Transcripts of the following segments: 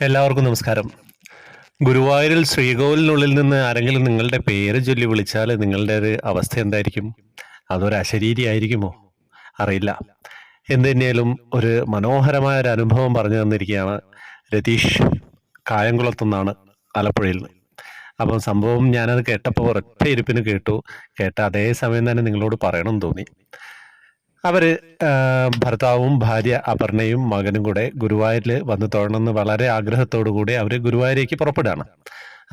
എല്ലാവർക്കും നമസ്കാരം. ഗുരുവായൂരിൽ ശ്രീകോവിലിനുള്ളിൽ നിന്ന് ആരെങ്കിലും നിങ്ങളുടെ പേര് ചൊല്ലി വിളിച്ചാൽ നിങ്ങളുടെ ഒരു അവസ്ഥ എന്തായിരിക്കും? അതൊരു അശരീരി ആയിരിക്കുമോ അറിയില്ല. എന്ത് തന്നെയാലും ഒരു മനോഹരമായ ഒരു അനുഭവം പറഞ്ഞു തന്നിരിക്കുകയാണ് രതീഷ് കായംകുളത്തുനിന്നാണ് ആലപ്പുഴയിൽ നിന്ന്. അപ്പം സംഭവം ഞാനത് കേട്ടപ്പോൾ ഒരൊറ്റ ഇരിപ്പിന് കേട്ടു. കേട്ട അതേ സമയം തന്നെ നിങ്ങളോട് പറയണം തോന്നി. അവർ ഭർത്താവും ഭാര്യ അപർണയും മകനും കൂടെ ഗുരുവായൂരിൽ വന്ന് തൊഴണമെന്ന് വളരെ ആഗ്രഹത്തോടു കൂടി അവർ ഗുരുവായൂരേക്ക് പുറപ്പെടുകയാണ്.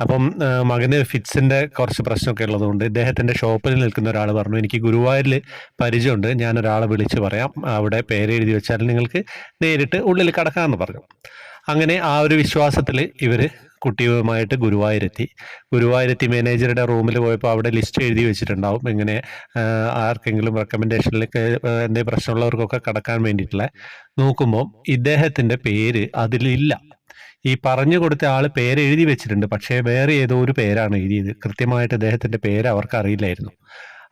അപ്പം മകന് ഫിറ്റ്സിന്റെ കുറച്ച് പ്രശ്നമൊക്കെ ഉള്ളതുകൊണ്ട് ഇദ്ദേഹത്തിന്റെ ഷോപ്പിൽ നിൽക്കുന്ന ഒരാൾ പറഞ്ഞു എനിക്ക് ഗുരുവായൂരിൽ പരിചയമുണ്ട് ഞാൻ ഒരാളെ വിളിച്ച് പറയാം അവിടെ പേരെഴുതി വെച്ചാൽ നിങ്ങൾക്ക് നേരിട്ട് ഉള്ളിൽ കടക്കാമെന്ന് പറഞ്ഞു. അങ്ങനെ ആ ഒരു വിശ്വാസത്തിൽ ഇവർ കുട്ടിയുമായിട്ട് ഗുരുവായൂരെത്തി. ഗുരുവായൂരെത്തി മാനേജറുടെ റൂമിൽ പോയപ്പോൾ അവിടെ ലിസ്റ്റ് എഴുതി വെച്ചിട്ടുണ്ടാവും. ഇങ്ങനെ ആർക്കെങ്കിലും റെക്കമെൻഡേഷനിലേക്ക് എന്തെങ്കിലും പ്രശ്നമുള്ളവർക്കൊക്കെ കടക്കാൻ വേണ്ടിയിട്ടുള്ള. നോക്കുമ്പോൾ ഇദ്ദേഹത്തിന്റെ പേര് അതിലില്ല. ഈ പറഞ്ഞു കൊടുത്ത ആൾ പേര് എഴുതി വെച്ചിട്ടുണ്ട്. പക്ഷേ വേറെ ഏതോ ഒരു പേരാണ് എഴുതിയത്. കൃത്യമായിട്ട് അദ്ദേഹത്തിന്റെ പേര് അവർക്ക് അറിയില്ലായിരുന്നു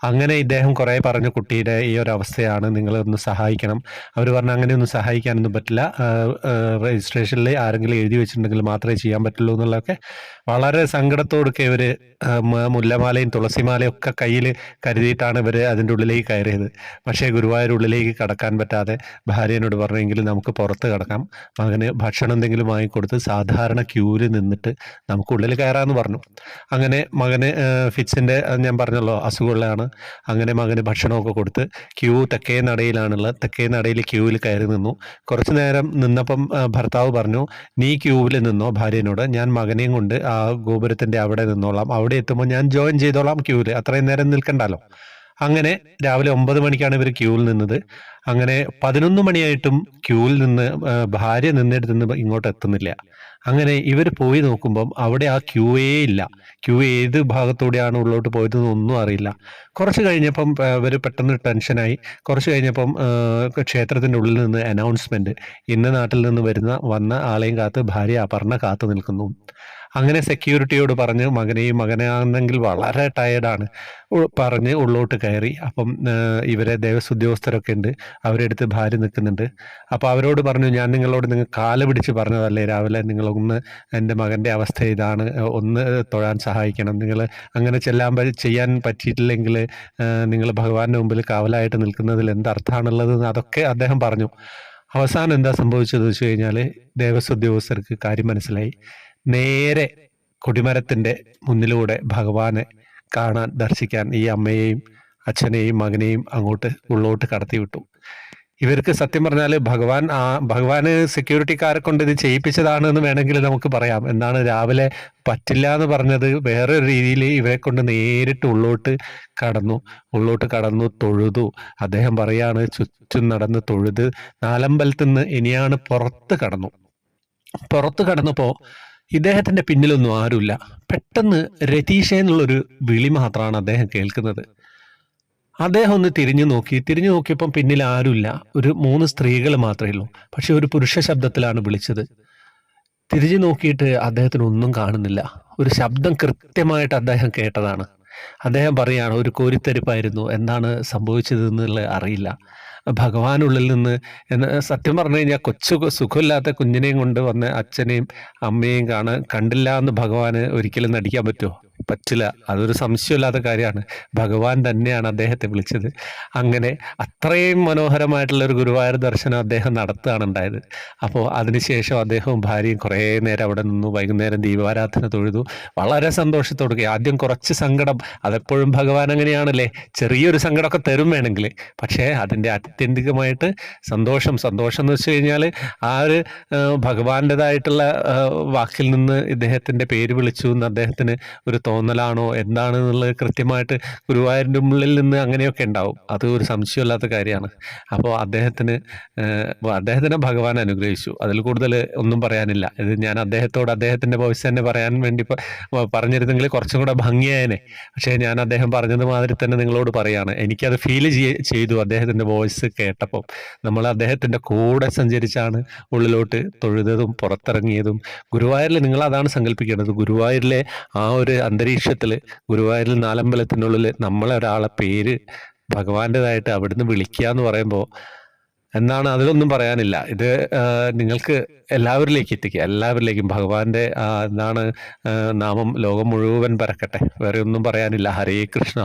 അങ്ങനെ ഇദ്ദേഹം കുറെ പറഞ്ഞു കുട്ടിയുടെ ഈ ഒരു അവസ്ഥയാണ് നിങ്ങൾ ഒന്ന് സഹായിക്കണം. അവർ പറഞ്ഞു അങ്ങനെ ഒന്നും സഹായിക്കാനൊന്നും പറ്റില്ല. രജിസ്ട്രേഷനിൽ ആരെങ്കിലും എഴുതി വെച്ചിട്ടുണ്ടെങ്കിൽ മാത്രമേ ചെയ്യാൻ പറ്റുള്ളൂ എന്നുള്ളതൊക്കെ വളരെ സങ്കടത്തോടൊക്കെ ഇവർ മുല്ലമാലയും തുളസിമാലയും ഒക്കെ കയ്യിൽ കരുതിയിട്ടാണ് ഇവർ അതിന്റെ ഉള്ളിലേക്ക് കയറിയത്. പക്ഷേ ഗുരുവായൂർ ഉള്ളിലേക്ക് കടക്കാൻ പറ്റാതെ ഭാര്യനോട് പറഞ്ഞെങ്കിൽ നമുക്ക് പുറത്ത് കടക്കാം. അങ്ങനെ ഭക്ഷണം എന്തെങ്കിലും വാങ്ങിക്കൊടുത്ത് സാധാരണ ക്യൂവിൽ നിന്നിട്ട് നമുക്ക് ഉള്ളിൽ കയറാമെന്ന് പറഞ്ഞു. അങ്ങനെ മകന് ഫിറ്റ്സിന്റെ ഞാൻ പറഞ്ഞല്ലോ അസുഖമുള്ളതാണ്. അങ്ങനെ മകന് ഭക്ഷണമൊക്കെ കൊടുത്ത് ക്യൂ തെക്കേ നടയിലാണുള്ളത് തെക്കേ നടയിൽ ക്യൂവിൽ കയറി നിന്നു. കുറച്ച് നേരം നിന്നപ്പം ഭർത്താവ് പറഞ്ഞു നീ ക്യൂവിൽ നിന്നോ ഭാര്യനോട്? ഞാൻ മകനെയും കൊണ്ട് ആ ഗോപുരത്തിന്റെ അവിടെ നിന്നോളാം. അവിടെ എത്തുമ്പോൾ ഞാൻ ജോയിൻ ചെയ്തോളാം ക്യൂവിൽ. അത്രയും നേരം നിൽക്കണ്ടല്ലോ. അങ്ങനെ രാവിലെ ഒമ്പത് മണിക്കാണ് ഇവർ ക്യൂവിൽ നിന്നത്. അങ്ങനെ പതിനൊന്ന് മണിയായിട്ടും ക്യൂവിൽ നിന്ന് ഭാര്യ നിന്നിടത്ത് നിന്ന് ഇങ്ങോട്ട് എത്തുന്നില്ല. അങ്ങനെ ഇവർ പോയി നോക്കുമ്പം അവിടെ ആ ക്യൂവേ ഇല്ല. ക്യൂ ഏത് ഭാഗത്തൂടെയാണ് ഉള്ളോട്ട് പോയത് ഒന്നും അറിയില്ല. കുറച്ച് കഴിഞ്ഞപ്പം ഇവർ പെട്ടെന്ന് ടെൻഷനായി. കുറച്ച് കഴിഞ്ഞപ്പം ക്ഷേത്രത്തിന്റെ ഉള്ളിൽ നിന്ന് അനൗൺസ്മെന്റ്. ഇന്ന നാട്ടിൽ നിന്ന് വരുന്ന വന്ന ആളെയും കാത്ത് ഭാര്യ അപർണ കാത്തു നിൽക്കുന്നു. അങ്ങനെ സെക്യൂരിറ്റിയോട് പറഞ്ഞ് മകനെയും മകനാണെങ്കിൽ വളരെ ടയേർഡാണ്. പറഞ്ഞ് ഉള്ളോട്ട് കയറി. അപ്പം ഇവരെ ദേവസ്വ ഉദ്യോഗസ്ഥരൊക്കെ ഉണ്ട്. അവരെടുത്ത് ഭാര്യ നിൽക്കുന്നുണ്ട്. അപ്പോൾ അവരോട് പറഞ്ഞു ഞാൻ നിങ്ങളോട് നിങ്ങൾ കാല പിടിച്ച് പറഞ്ഞതല്ലേ രാവിലെ നിങ്ങളൊന്ന് എന്റെ മകന്റെ അവസ്ഥ ഇതാണ്. ഒന്ന് തൊഴാൻ സഹായിക്കണം. നിങ്ങൾ അങ്ങനെ ചെല്ലാൻ ചെയ്യാൻ പറ്റിയിട്ടില്ലെങ്കിൽ നിങ്ങൾ ഭഗവാന്റെ മുമ്പിൽ കാവലായിട്ട് നിൽക്കുന്നതിൽ എന്തർത്ഥമാണുള്ളത് അതൊക്കെ അദ്ദേഹം പറഞ്ഞു. അവസാനം എന്താ സംഭവിച്ചത് വെച്ച് കഴിഞ്ഞാൽ ദേവസ്വ ഉദ്യോഗസ്ഥർക്ക് കാര്യം മനസ്സിലായി. നേരെ കൊടിമരത്തിന്റെ മുന്നിലൂടെ ഭഗവാനെ കാണാൻ ദർശിക്കാൻ ഈ അമ്മയെയും അച്ഛനെയും മകനെയും അങ്ങോട്ട് ഉള്ളോട്ട് കടത്തിവിട്ടു. ഇവർക്ക് സത്യം പറഞ്ഞാൽ ഭഗവാൻ ആ ഭഗവാന് സെക്യൂരിറ്റിക്കാരെ കൊണ്ട് ഇത് ചെയ്യിപ്പിച്ചതാണ് എന്ന് വേണമെങ്കിൽ നമുക്ക് പറയാം. എന്നാണ് രാവിലെ പറ്റില്ല എന്ന് പറഞ്ഞത് വേറെ ഒരു രീതിയിൽ ഇവരെ കൊണ്ട് നേരിട്ട് ഉള്ളോട്ട് കടന്നു. ഉള്ളോട്ട് കടന്നു തൊഴുതു. അദ്ദേഹം പറയാണ് ചുറ്റും നടന്ന് തൊഴുത്. നാലമ്പലത്തിൽ നിന്ന് ഇനിയാണ് പുറത്ത് കടന്നു. പുറത്ത് കടന്നപ്പോ ഇദ്ദേഹത്തിന്റെ പിന്നിലൊന്നും ആരുമില്ല. പെട്ടെന്ന് രതീഷ എന്നുള്ളൊരു വിളി മാത്രമാണ് അദ്ദേഹം കേൾക്കുന്നത്. അദ്ദേഹം ഒന്ന് തിരിഞ്ഞു നോക്കി. തിരിഞ്ഞു നോക്കിയപ്പം പിന്നിൽ ആരുമില്ല. ഒരു മൂന്ന് സ്ത്രീകൾ മാത്രമേ ഉള്ളൂ. പക്ഷെ ഒരു പുരുഷ ശബ്ദത്തിലാണ് വിളിച്ചത്. തിരിഞ്ഞു നോക്കിയിട്ട് അദ്ദേഹത്തിന് ഒന്നും കാണുന്നില്ല. ഒരു ശബ്ദം കൃത്യമായിട്ട് അദ്ദേഹം കേട്ടതാണ്. അദ്ദേഹം പറയാണ് ഒരു കോരിത്തെരിപ്പായിരുന്നു. എന്താണ് സംഭവിച്ചത് എന്നുള്ളത് അറിയില്ല. ഭഗവാനുള്ളിൽ നിന്ന് എന്ന് സത്യം പറഞ്ഞു കഴിഞ്ഞാൽ കൊച്ചു സുഖമില്ലാത്ത കുഞ്ഞിനെയും കൊണ്ട് വന്ന അച്ഛനെയും അമ്മയെയും കാണാൻ കണ്ടില്ല എന്ന് ഭഗവാന് ഒരിക്കലും നടിക്കാൻ പറ്റുമോ? പറ്റില്ല. അതൊരു സംശയമില്ലാത്ത കാര്യമാണ്. ഭഗവാൻ തന്നെയാണ് അദ്ദേഹത്തെ വിളിച്ചത്. അങ്ങനെ അത്രയും മനോഹരമായിട്ടുള്ള ഒരു ഗുരുവായൂർ ദർശനം അദ്ദേഹം നടത്തുകയാണ് ഉണ്ടായത് അപ്പോൾ അതിനുശേഷം അദ്ദേഹവും ഭാര്യയും കുറേ നേരം അവിടെ നിന്നു. വൈകുന്നേരം ദീപാരാധന തൊഴുതു. വളരെ സന്തോഷത്തോടെ ആദ്യം കുറച്ച് സങ്കടം. അതെപ്പോഴും ഭഗവാൻ അങ്ങനെയാണല്ലേ? ചെറിയൊരു സങ്കടമൊക്കെ തരും വേണമെങ്കിൽ. പക്ഷേ അതിന്റെ ആത്യന്തികമായിട്ട് സന്തോഷം. സന്തോഷം എന്ന് വെച്ച് കഴിഞ്ഞാൽ ആ ഒരു ഭഗവാന്റേതായിട്ടുള്ള വാക്കിൽ നിന്ന് ഇദ്ദേഹത്തിന്റെ പേര് വിളിച്ചു എന്ന് അദ്ദേഹത്തിന് ഒരു തോന്നലാണോ? എന്താണ് എന്നുള്ളത് കൃത്യമായിട്ട് ഗുരുവായൂരിന്റെ ഉള്ളിൽ നിന്ന് അങ്ങനെയൊക്കെ ഉണ്ടാവും. അത് ഒരു സംശയമില്ലാത്ത കാര്യമാണ്. അപ്പോൾ അദ്ദേഹത്തിന് അദ്ദേഹത്തിനെ ഭഗവാൻ അനുഗ്രഹിച്ചു. അതിൽ കൂടുതൽ ഒന്നും പറയാനില്ല. ഇത് ഞാൻ അദ്ദേഹത്തോട് അദ്ദേഹത്തിന്റെ വോയിസ് തന്നെ പറയാൻ വേണ്ടി പറഞ്ഞിരുന്നെങ്കിൽ കുറച്ചും കൂടെ ഭംഗിയായനെ. പക്ഷേ ഞാൻ അദ്ദേഹം പറഞ്ഞത് മാതിരി തന്നെ നിങ്ങളോട് പറയാണ്. എനിക്കത് ഫീൽ ചെയ്തു അദ്ദേഹത്തിന്റെ വോയിസ് കേട്ടപ്പോൾ നമ്മൾ അദ്ദേഹത്തിന്റെ കൂടെ സഞ്ചരിച്ചാണ് ഉള്ളിലോട്ട് തൊഴുതതും പുറത്തിറങ്ങിയതും. ഗുരുവായൂരിൽ നിങ്ങൾ അതാണ് സങ്കല്പിക്കേണ്ടത്. ഗുരുവായൂരിലെ ആ ഒരു അന്തരീക്ഷത്തിൽ ഗുരുവായൂരിൽ നാലമ്പലത്തിനുള്ളിൽ നമ്മളെ ഒരാളെ പേര് ഭഗവാന്റേതായിട്ട് അവിടുന്ന് വിളിക്കുക എന്ന് പറയുമ്പോൾ എന്നാണ് അതിലൊന്നും പറയാനില്ല. ഇത് നിങ്ങൾക്ക് എല്ലാവരിലേക്കും എത്തിക്കുക. എല്ലാവരിലേക്കും ഭഗവാന്റെ എന്താണ് നാമം ലോകം മുഴുവൻ പരക്കട്ടെ. വേറെ ഒന്നും പറയാനില്ല. ഹരേ കൃഷ്ണ.